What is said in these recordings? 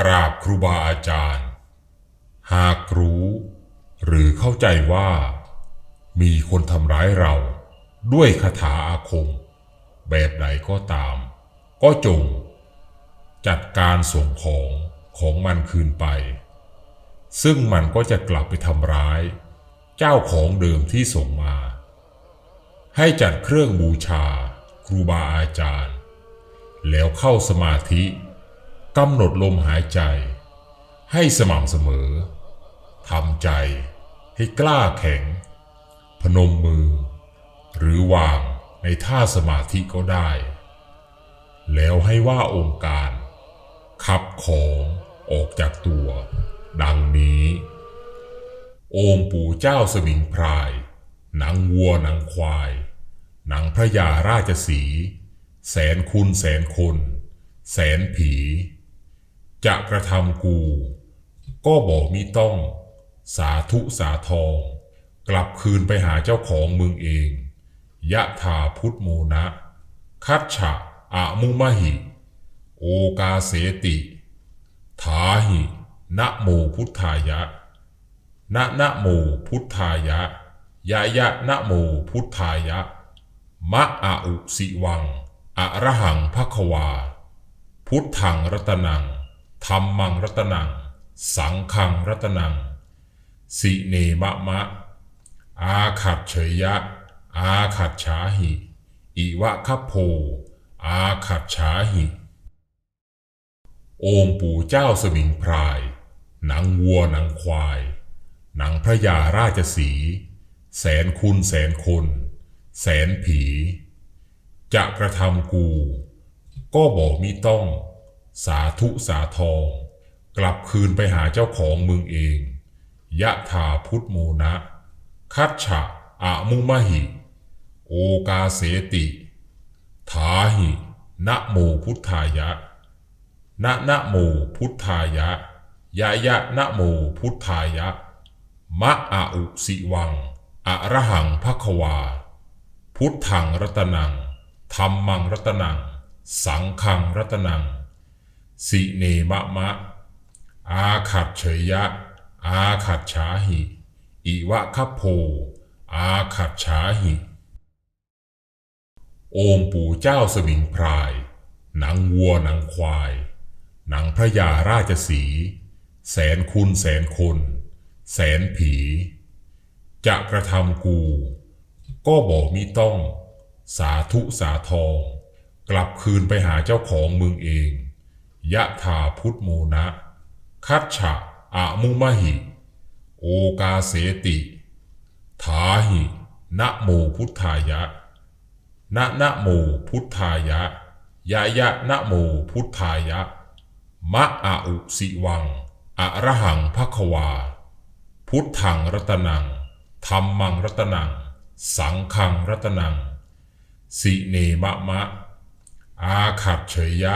กราบครูบาอาจารย์ หากรู้หรือเข้าใจว่า มีคนทำร้ายเราด้วยคาถาอาคม แบบใดก็ตาม ก็จง จัดการส่งของของมันคืนไป ซึ่งมันก็จะกลับไปทำร้าย เจ้าของเดิมที่ส่งมา ให้จัดเครื่องบูชา ครูบาอาจารย์ แล้วเข้าสมาธิ กำหนดลมหายใจ ให้สม่ำเสมอทำใจให้กล้าแข็ง พนมมือ หรือวางในท่าสมาธิก็ได้ แล้วให้ว่าองค์การ ขับของออกจากตัว ดังนี้ โอมปู่เจ้าสมิงพราย หนังวัวหนังควาย หนังพระยาราชสี แสนคุณแสนคน แสนผี จะกระทำกู ก็บอกมิต้อง สาธุสาทอง กลับคืนไปหาเจ้าของมึงเอง ยะถาพุทธโมนะ คัตฉะอะมุมะหิ โอกาเสติ ถาหินะโมพุทธายะนะนะโมพุทธายะ ยะยะนะโมพุทธายะ มะอะอุสิวังอะระหังภควา พุทธังรัตนัง ธรรมังรัตนัง สังฆังรัตนัง สิเนมะมะ อาขัดเฉยยะ อาขัดฉาหิ อิวะคัพโพ อาขัดฉาหิ โอมปู่เจ้าสมิงพราย หนังวัวหนังควาย หนังพระยาราชสี แสนคุณแสนคน แสนผี จะกระทำกู ก็บอกมิต้อง สาธุสาทอง กลับคืนไปหาเจ้าของมึงเอง ยะถาพุทธโมนะ คัตฉะอะมุมะหิ โอกาเสติ ถาหินะโมพุทธายะนะนะโมพุทธายะ ยะยะนะโมพุทธายะ มะอะอุสิวัง อะระหังภควา พุทธังรัตนังธรรมังรัตนัง สังฆังรัตนัง สิเนมะมะ อาขัดเฉยยะ อาขัดฉาหิ อิวะคัพโพ อาขัดฉาหิ โอมปู่เจ้าสมิงพราย หนังวัวหนังควาย หนังพระยาราชสี แสนคุณแสนคน แสนผี จะกระทำกู ก็บอกมิต้อง สาธุสาทอง กลับคืนไปหาเจ้าของมึงเอง ยะถาพุทธโมนะ คัตฉะอะมุมะหิ โอกาเสติ ถาหินะโมพุทธายะนะนะโมพุทธายะ ยะยะนะโมพุทธายะ มะอะอุสิวัง อะระหังภควา พุทธังรัตนังธรรมังรัตนัง สังฆังรัตนัง สิเนมะมะ อาขัดเฉยยะ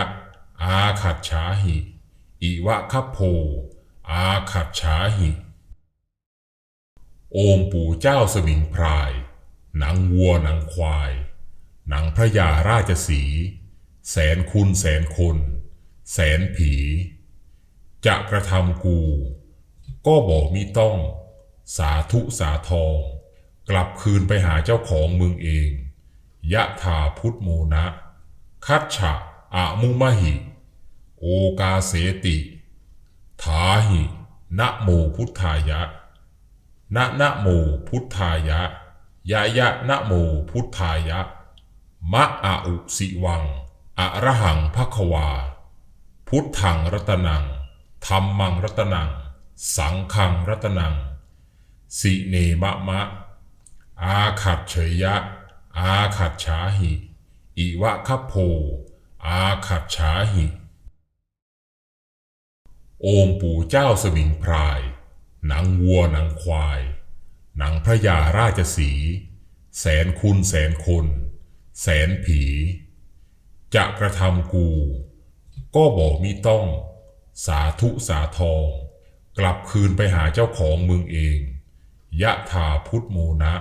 อาขัดฉาหิ อิวะคัพโพ อาขัดฉาหิ โอมปู่เจ้าสมิงพราย หนังวัวหนังควาย หนังพระยาราชสี แสนคุณแสนคน แสนผี จะกระทำกู ก็บอกมิต้อง สาธุสาทอง กลับคืนไปหาเจ้าของมึงเอง ยะถาพุทธโมนะ คัตฉะอะมุมหิ กาเสติ ถาหินะโมพุทธายะนะนะโมพุทธายะ ยะยะนะโมพุทธายะ มะอะอุสิวัง อะระหังภควา พุทธังรัตนัง ธรรมังรัตนัง สังฆังรัตนัง สิเนมะมะ อาขัดเฉยยะ อาขัดฉาหิ อิวะคัพโพอาขัดฉาหิ โอมปู่เจ้าสมิงพราย หนังวัวหนังควาย หนังพระยาราชสี แสนคุณแสนคน แสนผี จะกระทำกู ก็บอกมิต้อง สาธุสาทอง กลับคืนไปหาเจ้าของมึงเอง ยะถาพุทธโมนะ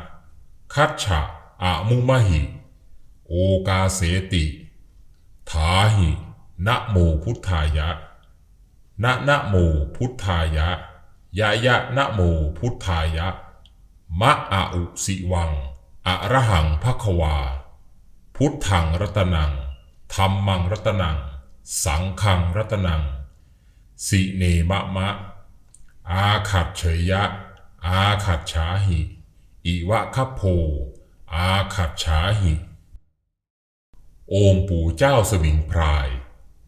คัตฉะอะมุมะหิ โอกาเสติ ถาหินะโมพุทธายะ นะนะโมพุทธายะยะยะนะโมพุทธายะ มะอะอุสิวัง อะระหังภควา พุทธังรัตนัง ธรรมังรัตนัง สังฆังรัตนัง สิเนมะมะ อาขัดเฉยยะ อาขัดฉาหิ อิวะคัพโพ อาขัดฉาหิ โอมปู่เจ้าสมิงพราย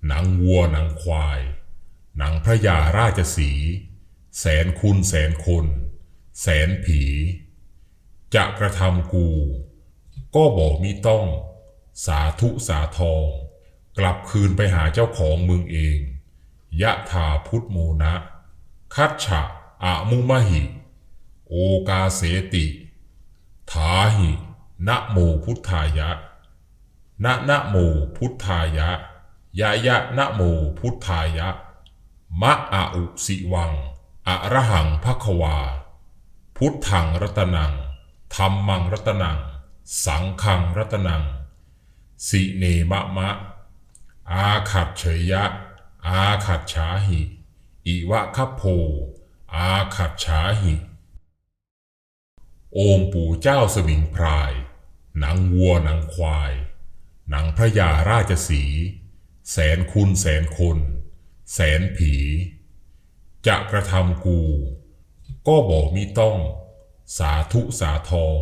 หนังวัวหนังควาย หนังพระยาราชสี แสนคุณแสนคน แสนผี จะกระทำกู ก็บอกมิต้อง สาธุสาทอง กลับคืนไปหาเจ้าของมึงเอง ยะถาพุทธโมนะ คัตฉะอะมุมหิ โอกาเสติ ถาหินะโมพุทธายะนะนะโมพุทธายะ ยะยะนะโมพุทธายะ มะอะอุสิวังอะระหังภควา พุทธังรัตนังธรรมังรัตนัง สังฆังรัตนัง สิเนมะมะ อาขัดเฉยยะ อาขัดฉาหิ อิวะคัพโพ อาขัดฉาหิ โอมปู่เจ้าสมิงพราย หนังวัวหนังควาย หนังพระยาราชสี แสนคุณแสนคน แสนผี จะกระทำกู ก็บอกมิต้อง สาธุสาทอง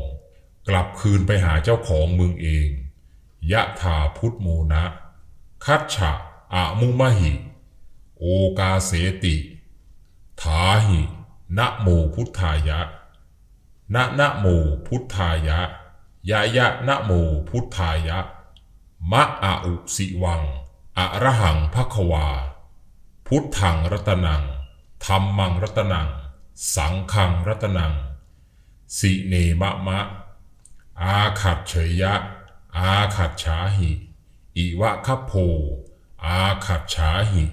กลับคืนไปหาเจ้าของมึงเอง ยะถาพุทธโมนะคัตฉะอะมุมหิ โอกาเสติถาหินะโมพุทธายะนะนะโมพุทธายะ ยะยะนะโมพุทธายะ มะอะอุสิวังอะระหังภควา พุทธังรัตนังธรรมังรัตนัง สังฆังรัตนัง สิเนมะมะ อาขัดเฉยยะ อาขัดฉาหิ อิวะคัพโพอาขัดฉาหิ